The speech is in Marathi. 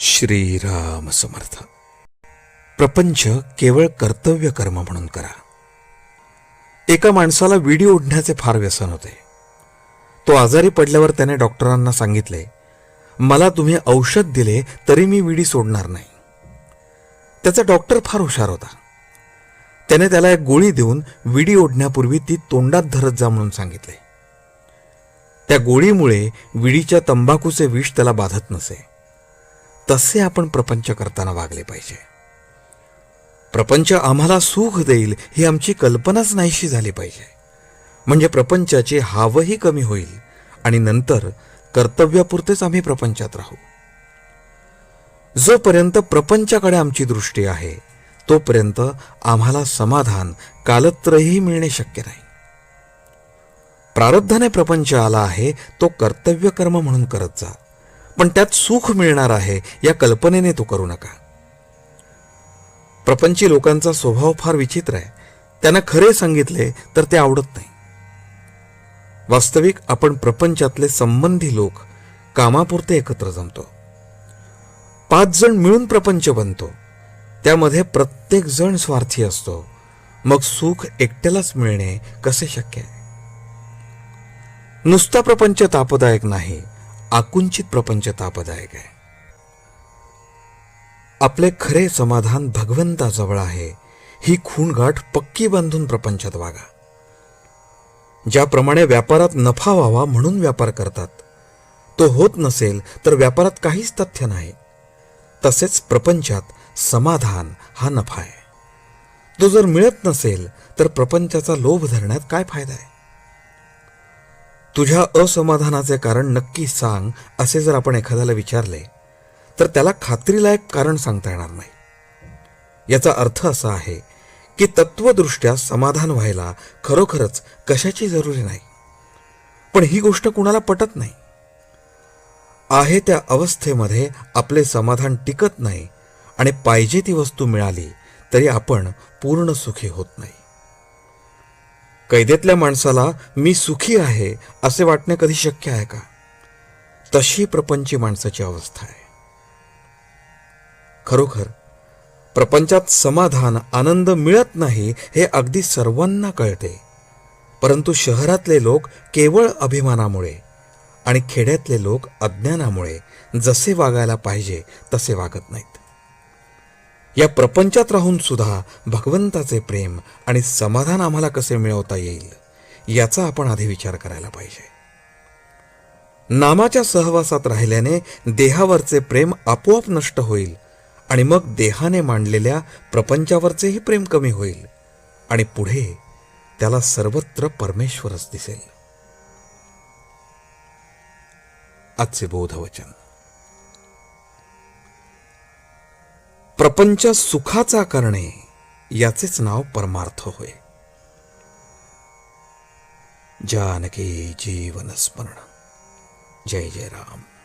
श्रीराम समर्थ. प्रपंच केवळ कर्तव्य कर्म म्हणून करा. एका माणसाला विडी ओढण्याचे फार व्यसन होते. तो आजारी पडल्यावर त्याने डॉक्टरांना सांगितले मला तुम्ही औषध दिले तरी मी विडी सोडणार नाही. त्याचा डॉक्टर फार हुशार होता. त्याने त्याला एक गोळी देऊन विडी ओढण्यापूर्वी ती तोंडात धरत जा म्हणून सांगितले. त्या गोळीमुळे विडीच्या तंबाखूचे विष त्याला बाधत नसे. तसे आपण प्रपंच करताना वागले पाहिजे. प्रपंच आम्हाला सुख देईल ही आमची कल्पनाच नाहीशी झाली पाहिजे. म्हणजे प्रपंचाची हावही कमी होईल आणि नंतर कर्तव्यापुरतेच आम्ही प्रपंचात राहू. जोपर्यंत प्रपंचाकडे आमची दृष्टी आहे तोपर्यंत आम्हाला समाधान कालत्रही मिळणे शक्य नाही. प्रारब्धाने प्रपंच आला आहे तो कर्तव्य कर्म म्हणून करत जा. पण त्यात सुख मिळणार आहे या कल्पनेने तो करू नका. प्रपंची लोकांचा स्वभाव फार विचित्र आहे. त्यांना खरे सांगितले तर ते आवडत नाही. वास्तविक आपण प्रपंचातले संबंधी लोक कामापुरते एकत्र जमतो. पाच जण मिळून प्रपंच बनतो. त्यामध्ये प्रत्येक जण स्वार्थी असतो. मग सुख एकट्यालाच मिळणे कसे शक्य आहे? नुसता प्रपंच तापदायक नाही आकुंचित प्रपंच तापदायक आहे. आपले खरे समाधान भगवंताजवळ आहे. ही खूणगाठ पक्की बांधून प्रपंचात वागा. ज्याप्रमाणे व्यापारात नफा व्हावा म्हणून व्यापार करतात. तो होत नसेल तर व्यापारात काहीच तथ्य नाही. तसेच प्रपंचात समाधान हा नफा आहे. तो जर मिळत नसेल तर प्रपंचाचा लोभ धरण्यात काय फायदा आहे? तुझ्या असमाधानाचे कारण नक्की सांग असे जर आपण एखाद्याला विचारले तर त्याला खात्रीलायक कारण सांगता येणार नाही. याचा अर्थ असा आहे की तत्वदृष्ट्या समाधान व्हायला खरोखरच कशाची जरुरी नाही. पण ही गोष्ट कुणाला पटत नाही. आहे त्या अवस्थेमध्ये आपले समाधान टिकत नाही आणि पाहिजे ती वस्तू मिळाली तरी आपण पूर्ण सुखी होत नाही. कैदेतल्या माणसाला मी सुखी आहे असे वाटणे कधी शक्य आहे का? तशी प्रपंची माणसाची अवस्था आहे. खरोखर प्रपंचात समाधान आनंद मिळत नाही हे अगदी सर्वांना कळते. परंतु शहरातले लोक केवळ अभिमानामुळे आणि खेड्यातले लोक अज्ञानामुळे जसे वागायला पाहिजे तसे वागत नाहीत. या प्रपंचात राहून सुद्धा भगवंताचे प्रेम आणि समाधान आम्हाला कसे मिळवता येईल याचा आपण आधी विचार करायला पाहिजे. नामाच्या सहवासात राहिल्याने देहावरचे प्रेम आपोआप नष्ट होईल आणि मग देहाने मांडलेल्या प्रपंचावरचेही प्रेम कमी होईल आणि पुढे त्याला सर्वत्र परमेश्वरच दिसेल. आजचे बोधवचन. प्रपंच सुखाचा करणे याचेच नाव परमार्थ होय. जानकी जीवन स्मरण. जय जय राम.